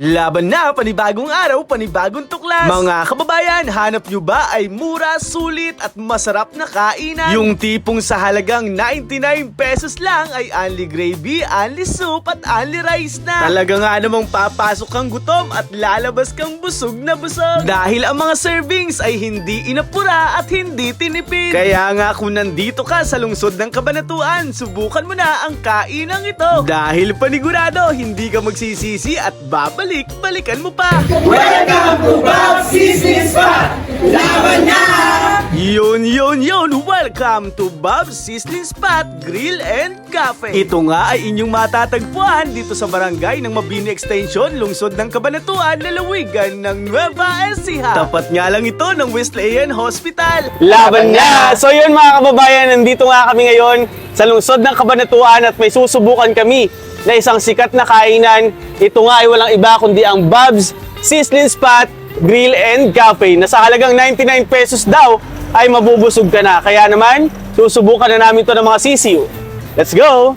Laban na, panibagong araw, panibagong tuklas. Mga kababayan, hanap nyo ba ay mura, sulit at masarap na kainan? Yung tipong sa halagang 99 pesos lang ay only gravy, only soup at only rice na. Talaga nga namang papasok kang gutom at lalabas kang busog na busog. Dahil ang mga servings ay hindi inapura at hindi tinipid. Kaya nga kung nandito ka sa lungsod ng Kabanatuan, subukan mo na ang kainang ito. Dahil panigurado, hindi ka magsisisi at babalik, balikan mo pa. Welcome to Bob's Sizzling Spot! Laban na! Yun, yun, yun! Welcome to Bob's Sizzling Spot Grill and Cafe. Ito nga ay inyong matatagpuan dito sa barangay ng Mabini Extension, lungsod ng Kabanatuan, lalawigan ng Nueva Ecija. Tapat nga lang ito ng Wesleyan Hospital. Laban na! So yun mga kababayan, nandito nga kami ngayon sa lungsod ng Kabanatuan at may susubukan kami na isang sikat na kainan. Ito nga ay walang iba kundi ang Bob's Sizzling Spot Grill and Cafe na sa halagang 99 pesos daw ay mabubusog ka na. Kaya naman, susubukan na namin to ng mga sisiw. Let's go!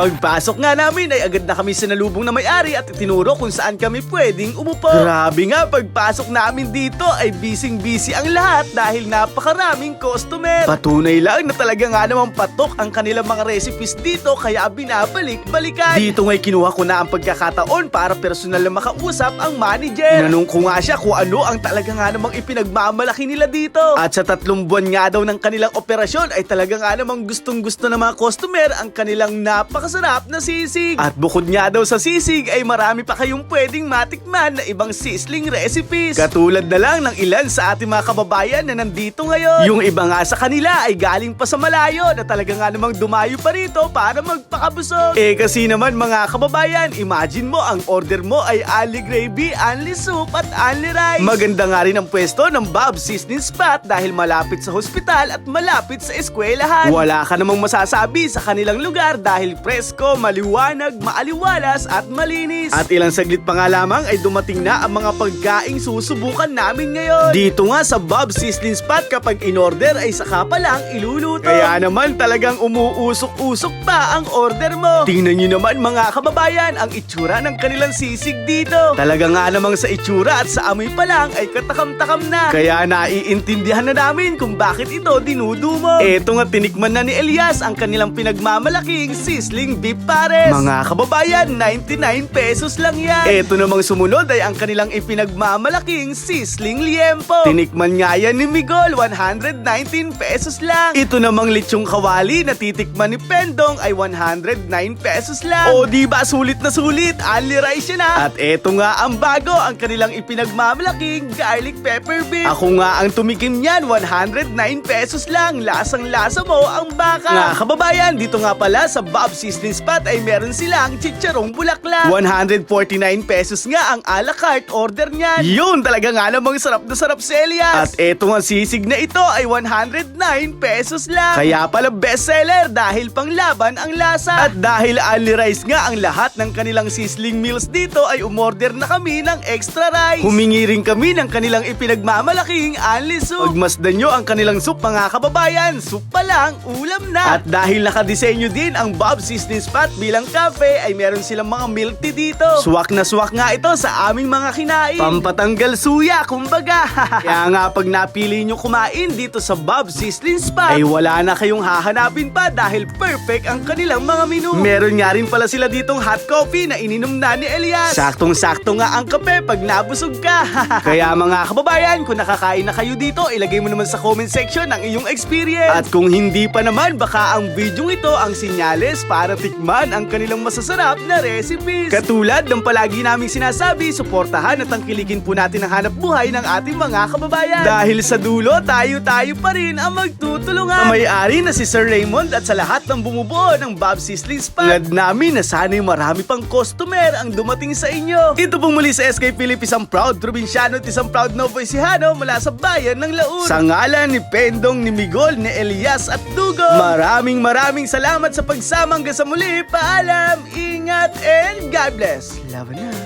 Pagpasok nga namin ay agad na kami sinalubong na may-ari at itinuro kung saan kami pwedeng umupo. Grabe nga, pagpasok namin dito ay bising-busy ang lahat dahil napakaraming customer. Patunay lang na talaga nga namang patok ang kanilang mga recipes dito kaya binabalik-balikan. Dito nga'y kinuha ko na ang pagkakataon para personal na makausap ang manager. Inanong ko nga siya kung ano ang talaga nga namang ipinagmamalaki nila dito. At sa tatlong buwan nga daw ng kanilang operasyon ay talaga nga namang gustong-gusto ng mga customer ang kanilang napakasarap na sisig. At bukod nga daw sa sisig ay marami pa kayong pwedeng matikman na ibang sizzling recipes. Katulad na lang ng ilan sa ating mga kababayan na nandito ngayon. Yung iba nga sa kanila ay galing pa sa malayo na talaga nga namang dumayo pa rito para magpakabusog. Eh kasi naman mga kababayan, imagine mo ang order mo ay only gravy, only soup at only rice. Maganda nga rin ang pwesto ng Bob Sizzling Spot dahil malapit sa hospital at malapit sa eskwelahan. Wala ka namang masasabi sa kanilang lugar dahil presko, maliwanag, maaliwalas at malinis. At ilang saglit pa nga lamang ay dumating na ang mga pagkaing susubukan namin ngayon. Dito nga sa Bob Sizzling Spot kapag in-order ay saka pa lang iluluto. Kaya naman talagang umuusok-usok pa ang order mo. Tingnan nyo naman mga kababayan ang itsura ng kanilang sisig dito. Talaga nga namang sa itsura at sa amoy pa lang ay katakam-takam na. Kaya naiintindihan na namin kung bakit ito dinudumo. Eto nga tinikman na ni Elias ang kanilang pinagmamalaking sizzling beef pares. Mga kababayan, 99 pesos lang yan. Eto namang sumunod ay ang kanilang ipinagmamalaking sizzling liempo. Tinikman nga yan ni Migol, 119 pesos lang. Ito namang lechong kawali na titikman ni Pendong ay 109 pesos lang. O di ba sulit na sulit, only rice yan ha. At eto nga ang bago, ang kanilang ipinagmamalaking garlic pepper beef. Ako nga ang tumikim niyan, 109 pesos lang. Lasang-lasa mo ang baka. Nga kababayan, dito nga pala sa Bob Sizzling Spot ay meron silang chicharong bulaklak. 149 pesos nga ang a la carte order niyan. Yun, talaga nga namang sarap na sarap si Elias. At eto nga sisig na ito ay 109 pesos lang. Kaya pala bestseller dahil panglaban ang lasa. At dahil only rice nga ang lahat ng kanilang sizzling meals dito ay umorder na kami ng extra rice. Humingi rin kami ng kanilang ipinagmamalaking only soup. Pagmasdan nyo ang kanilang soup mga kababayan, soup pa lang, ulam na. At dahil nakadisenyo din ang Bob Sizzling Spot bilang cafe ay meron silang mga milk tea dito. Swak na swak nga ito sa aming mga kinain. Pampatanggal suya, kumbaga. Kaya nga pag napili nyo kumain dito sa Bob Sizzling Spot ay wala na kayong hahanapin pa dahil perfect ang kanilang mga menu. Meron nga rin pala sila ditong hot coffee na ininom na ni Elias. Saktong-sakto nga ang kape pag nabusog ka. Kaya mga kababayan, kung nakakain na kayo dito, ilagay mo naman sa comment section ang iyong experience. At kung hindi pa naman, baka ang video ito ang sinyales para tikman ang kanilang masasarap na recipes. Katulad ng palagi naming sinasabi, suportahan at tangkilikin po natin ang hanap buhay ng ating mga kababayan. Dahil sa dulo, tayo-tayo pa rin ang magtutulungan. Sa may-ari na si Sir Raymond at sa lahat ng bumubuo ng Bob Sizzling Spot. Ngad namin na sana'y marami pang customer ang dumating sa inyo. Ito pong muli sa SK Philip, isang proud probinsyano at isang proud Novo Ecijano mula sa bayan ng Laun. Sa ngalan ni Pendong, ni Migol, ni Elias at Dugo. Maraming maraming salamat sa pagsama hanggang sa muli. Paalam, ingat, and God bless. Laban na.